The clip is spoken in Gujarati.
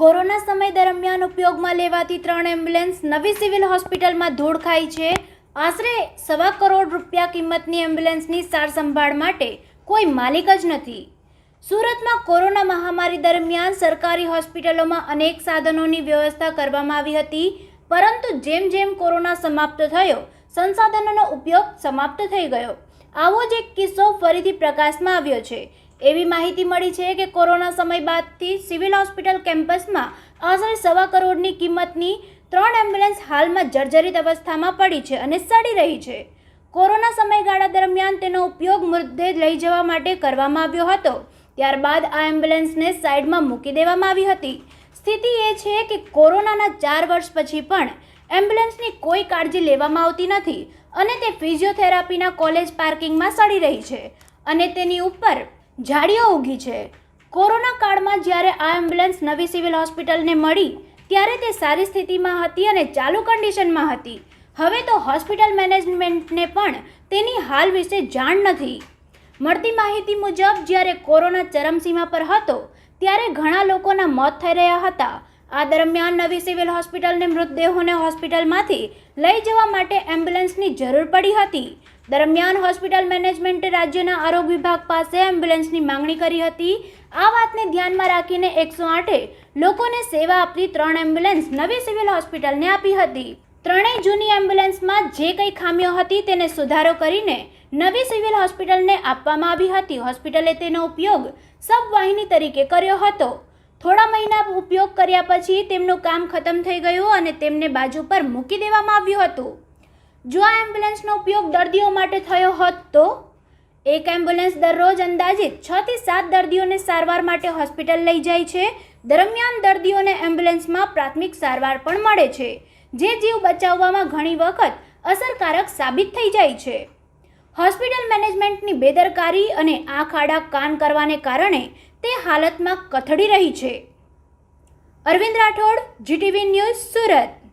કોરોના સમય દરમિયાન ઉપયોગમાં લેવાતી ત્રણ એમ્બ્યુલન્સ નવી સિવિલ હોસ્પિટલમાં ધૂળ ખાઈ છે. આશરે સવા કરોડ રૂપિયા કિંમતની એમ્બ્યુલન્સની સારસંભાળ માટે કોઈ માલિક જ નથી. સુરતમાં કોરોના મહામારી દરમિયાન સરકારી હોસ્પિટલોમાં અનેક સાધનોની વ્યવસ્થા કરવામાં આવી હતી. પરંતુ જેમ જેમ કોરોના સમાપ્ત થયો, સંસાધનોનો ઉપયોગ સમાપ્ત થઈ ગયો. આવો જ એક કિસ્સો ફરીથી પ્રકાશમાં આવ્યો છે. એવી માહિતી મળી છે કે કોરોના સમય બાદથી સિવિલ હોસ્પિટલ કેમ્પસમાં આશરે સવા કરોડની કિંમતની ત્રણ એમ્બ્યુલન્સ હાલમાં જર્જરિત અવસ્થામાં પડી છે અને સડી રહી છે. કોરોના સમયગાળા દરમિયાન તેનો ઉપયોગ મૃતદેહ લઈ જવા માટે કરવામાં આવ્યો હતો. ત્યારબાદ આ એમ્બ્યુલન્સને સાઈડમાં મૂકી દેવામાં આવી હતી. સ્થિતિ એ છે કે કોરોનાના ચાર વર્ષ પછી પણ એમ્બ્યુલન્સની કોઈ કાળજી લેવામાં આવતી નથી અને તે ફિઝિયોથેરાપીના કોલેજ પાર્કિંગમાં સડી રહી છે અને તેની ઉપર ઝાડીઓ ઉગી છે. કોરોના કાળમાં જ્યારે આ એમ્બ્યુલન્સ નવી સિવિલ હોસ્પિટલને મળી, ત્યારે તે સારી સ્થિતિમાં હતી અને ચાલુ કન્ડિશનમાં હતી. હવે તો હોસ્પિટલ મેનેજમેન્ટને પણ તેની હાલ વિશે જાણ નથી. મળતી માહિતી મુજબ, જ્યારે કોરોના ચરમસીમા પર હતો, ત્યારે ઘણા લોકોના મોત થઈ રહ્યા હતા. આ દરમિયાન નવી સિવિલ હોસ્પિટલને મૃતદેહોને હોસ્પિટલમાંથી લઈ જવા માટે એમ્બ્યુલન્સની જરૂર પડી હતી. દરમિયાન હોસ્પિટલ મેનેજમેન્ટે રાજ્યના આરોગ્ય વિભાગ પાસે એમ્બ્યુલન્સની માંગણી કરી હતી. આ વાતને ધ્યાનમાં રાખીને એકસો આઠે લોકોને સેવા આપતી ત્રણ એમ્બ્યુલન્સ નવી સિવિલ હોસ્પિટલને આપી હતી. ત્રણેય જૂની એમ્બ્યુલન્સમાં જે કંઈ ખામીઓ હતી તેને સુધારો કરીને નવી સિવિલ હોસ્પિટલને આપવામાં આવી હતી. હોસ્પિટલે તેનો ઉપયોગ સબવાહિની તરીકે કર્યો હતો. થોડા મહિના ઉપયોગ કર્યા પછી તેમનું કામ ખતમ થઈ ગયું અને તેમને બાજુ પર મૂકી દેવામાં આવ્યું હતું. જો આ એમ્બ્યુલન્સનો ઉપયોગ દર્દીઓ માટે થયો હોત તો? એક એમ્બ્યુલન્સ દરરોજ અંદાજિત છ થી સાત દર્દીઓને સારવાર માટે હોસ્પિટલ લઈ જાય છે. દરમિયાન દર્દીઓને એમ્બ્યુલન્સમાં પ્રાથમિક સારવાર પણ મળે છે, જે જીવ બચાવવામાં ઘણી વખત અસરકારક સાબિત થઈ જાય છે. હોસ્પિટલ મેનેજમેન્ટની બેદરકારી અને આંખ આડા કાન કરવાને કારણે તે હાલતમાં કથળી રહી છે. Arvind Rathod, GTV news Surat.